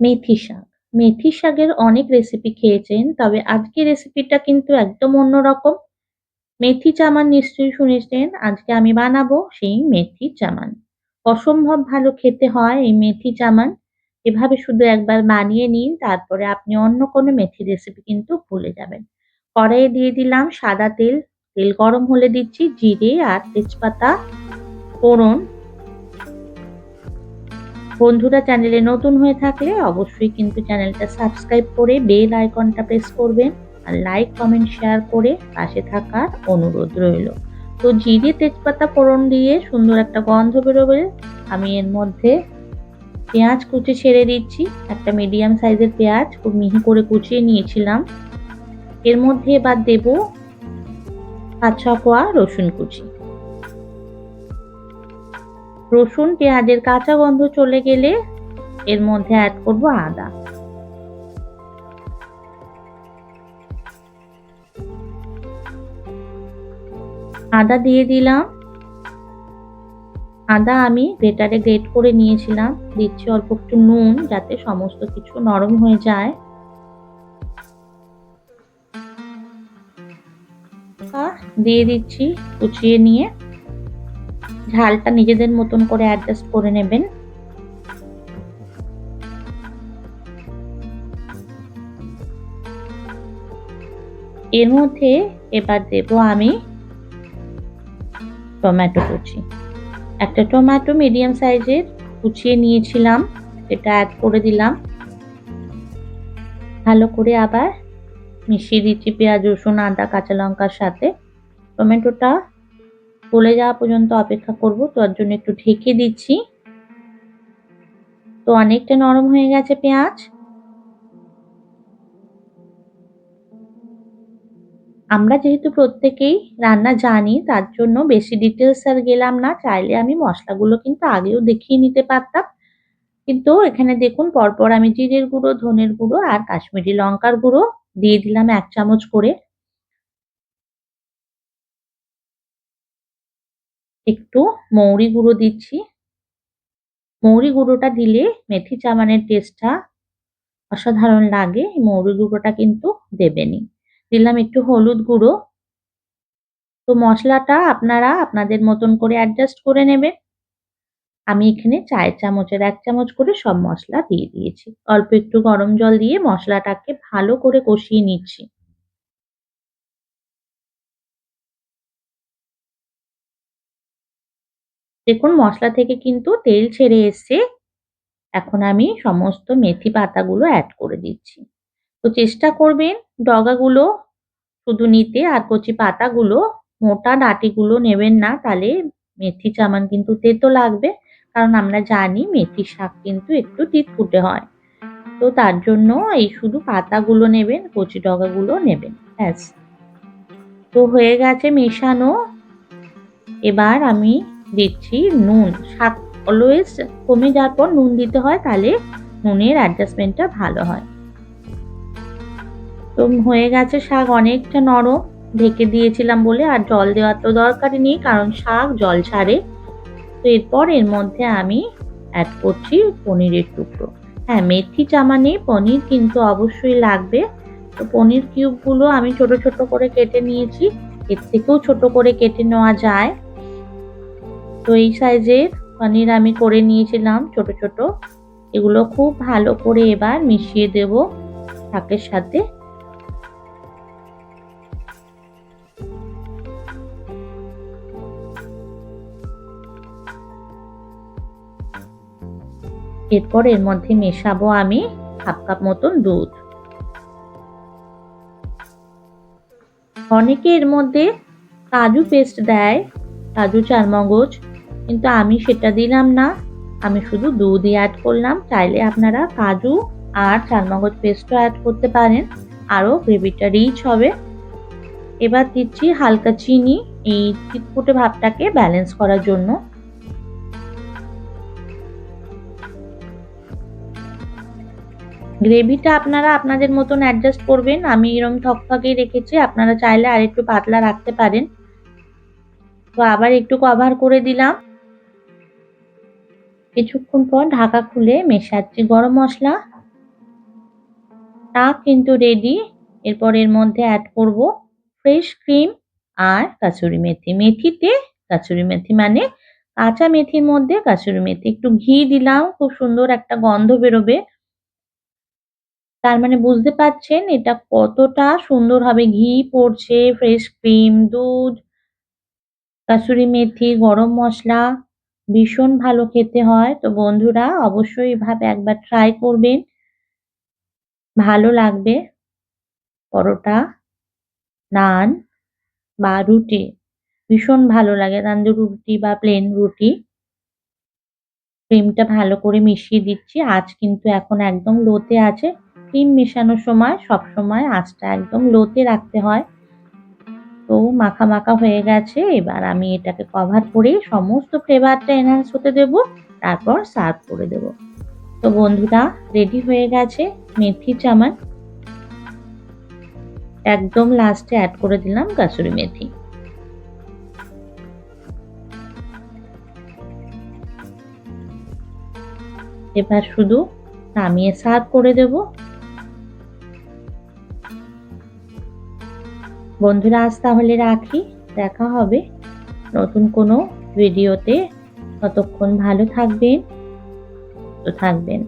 মেথি শাক। মেথি শাকের অনেক রেসিপি খেয়েছেন তবে আজকে রেসিপিটা কিন্তু একদম অন্যরকম। মেথি চামান নিশ্চয়ই শুনেছেন আজকে আমি বানাবো সেই মেথি চামান। অসম্ভব ভালো খেতে হয় এই মেথি চামান। এভাবে শুধু একবার বানিয়ে নিন তারপরে আপনি অন্য কোনো মেথি রেসিপি কিন্তু ভুলে যাবেন। কড়াইয়ে দিয়ে দিলাম সাদা তেল, তেল গরম হলে দিচ্ছি জিরে আর তেজপাতা ফোড়ন বন্ধুরা চ্যানেলে নতুন হয়ে থাকলে অবশ্যই কিন্তু চ্যানেলটা সাবস্ক্রাইব করে বেল আইকনটা প্রেস করবেন আর লাইক, কমেন্ট, শেয়ার করে পাশে থাকার অনুরোধ রইল। তো জিরে তেজপাতা ফোড়ন দিয়ে সুন্দর একটা গন্ধ বেরোবে। আমি এর মধ্যে পেঁয়াজ কুচি ছেড়ে দিচ্ছি। একটা মিডিয়াম সাইজের পেঁয়াজ খুব মিহি করে কুচিয়ে নিয়েছিলাম। এর মধ্যে এবার দেব পাঁচ ছ কোয়া রসুন কুচি। রসুন, পেঁয়াজের কাঁচা গন্ধ চলে গেলে এর মধ্যে অ্যাড করব আদা। আদা দিয়ে দিলাম। আদা আমি গ্রেটারে গ্রেট করে নিয়েছিলাম। দিচ্ছি অল্প একটু নুন যাতে সমস্ত কিছু নরম হয়ে যায়। দিয়ে দিচ্ছি কুচিয়ে নিয়ে ঝালটা নিজেদের মতন করে অ্যাডজাস্ট করে নেবেন। এর মধ্যে এবার দেব আমি টমেটো কুচি। একটা টমেটো মিডিয়াম সাইজের কুচিয়ে নিয়েছিলাম এটা অ্যাড করে দিলাম। ভালো করে আবার মিশিয়ে দিচ্ছি পেঁয়াজ, রসুন, আদা, কাঁচা লঙ্কার সাথে। টমেটোটা গলে যাওয়া পর্যন্ত অপেক্ষা করব তার জন্য একটু ঢেকে দিচ্ছি। তো অনেকটা নরম হয়ে গেছে পেঁয়াজ। আমরা যেহেতু প্রত্যেকেই রান্না জানি, তার জন্য বেশি ডিটেলস আর গেলাম না। চাইলে আমি মশলাগুলো কিন্তু আগেও দেখিয়ে নিতে পারতাম। কিন্তু এখানে দেখুন, পরপর আমি জিরের গুঁড়ো, ধনের গুঁড়ো আর কাশ্মীরি লঙ্কার গুঁড়ো দিয়ে দিলাম এক চামচ করে। একটু মৌরি গুঁড়ো দিচ্ছি। মৌরি গুঁড়োটা দিলে মেথি চামানের টেস্টটা অসাধারণ লাগে। মৌরি গুঁড়োটা কিন্তু দেবেনি দিলাম একটু হলুদ গুঁড়ো। তো মশলাটা আপনারা আপনাদের মতন করে অ্যাডজাস্ট করে নেবেন। আমি এখানে চায়ের চামচের এক চামচ করে সব মশলা দিয়ে দিয়েছি। অল্প একটু গরম জল দিয়ে মশলাটাকে ভালো করে কষিয়ে নিচ্ছি। দেখুন, মশলা থেকে কিন্তু তেল ছেড়ে এসছে। এখন আমি সমস্ত মেথি পাতাগুলো অ্যাড করে দিচ্ছি। তো চেষ্টা করবেন ডগাগুলো শুধু নিতে আর কচি পাতাগুলো, মোটা ডাটিগুলো নেবেন না, তাহলে মেথি চামান কিন্তু তেতো লাগবে। কারণ আমরা জানি মেথি শাক কিন্তু একটু ফুটে হয়। তো তার জন্য এই শুধু পাতাগুলো নেবেন, কচি ডগাগুলো নেবেন, ব্যাস। তো হয়ে গেছে মেশানো। এবার আমি দিচ্ছি নুন। শাক অলওয়েজ কমে যাওয়ার পর নুন দিতে হয়, তাহলে নুনের অ্যাডজাস্টমেন্টটা ভালো হয়। তো হয়ে গেছে শাক অনেকটা নরম, ঢেকে দিয়েছিলাম বলে, আর জল দেওয়ার তো দরকারই নেই, কারণ শাক জল ছাড়ে। তো এরপর এর মধ্যে আমি অ্যাড করছি পনিরের টুকরো। হ্যাঁ মেথি চামা নেই, পনির কিন্তু অবশ্যই লাগবে। তো পনির কিউবগুলো আমি ছোট ছোট করে কেটে নিয়েছি। এর থেকেও ছোট করে কেটে নেওয়া যায়। তো এই সাইজের পনির আমি করে নিয়েছিলাম ছোট ছোট। এগুলো খুব ভালো করে এবার মিশিয়ে দেব শাকের সাথে। এরপর এর মধ্যে মেশাবো আমি হাফ কাপ মতন দুধ। অনেকে এর মধ্যে কাজু পেস্ট দেয়, কাজু, চারমগজ কিন্তু আমি সেটা দিলাম না। আমি শুধু দুধই অ্যাড করলাম। চাইলে আপনারা কাজু আর চারমগজ পেস্টও অ্যাড করতে পারেন। আরও গ্রেভিটা রিচ হবে। এবার দিচ্ছি হালকা চিনি এই চিটপুটে ভাবটাকে ব্যালেন্স করার জন্য। গ্রেভিটা আপনারা আপনাদের মতন অ্যাডজাস্ট করবেন। আমি এরকম থকথকেই রেখেছি। আপনারা চাইলে আর একটু পাতলা রাখতে পারেন। তো আবার একটু কভার করে দিলাম। কিছুক্ষণ পর ঢাকা খুলে মেশাচ্ছি গরম মশলা। তা কিন্তু রেডি এরপর এর মধ্যে অ্যাড করব ফ্রেশ ক্রিম আর কাসুরি মেথি। মেথিতে কাসুরি মেথি মানে কাঁচা মেথির মধ্যে কাসুরি মেথি। একটু ঘি দিলাম, খুব সুন্দর একটা গন্ধ বেরোবে। তার মানে বুঝতে পারছেন এটা কতটা সুন্দর হবে। ঘি পড়ছে ফ্রেশ ক্রিম দুধ কাসুরি মেথি, গরম মশলা। ভীষণ ভালো খেতে হয়। তো বন্ধুরা, অবশ্যই এভাবে একবার ট্রাই করবেন। ভালো লাগবে। পরোটা, নান বা রুটি, ভীষণ ভালো লাগে। তান্দুর রুটি বা প্লেন রুটি। ক্রিমটা ভালো করে মিশিয়ে দিচ্ছি। আঁচ কিন্তু এখন একদম লোতে আছে। ক্রিম মেশানোর সময় সব সময় আঁচটা একদম লোতে রাখতে হয়। তো মাখা মাখা হয়ে গেছে। এবার আমি এটাকে কভার করে সমস্ত ফ্লেভারটা এনহান্স হতে দেব, তারপর সার্ভ করে দেব। তো বন্ধুরা রেডি হয়ে গেছে মেথি চামান একদম লাস্টে অ্যাড করে দিলাম কাসুরি মেথি। এবার শুধু নামিয়ে সার্ভ করে দেব। বন্ধুরা আজ তাহলে রাখি। দেখা হবে নতুন কোনো ভিডিওতে। ততক্ষণ ভালো থাকবেন তো থাকবেন।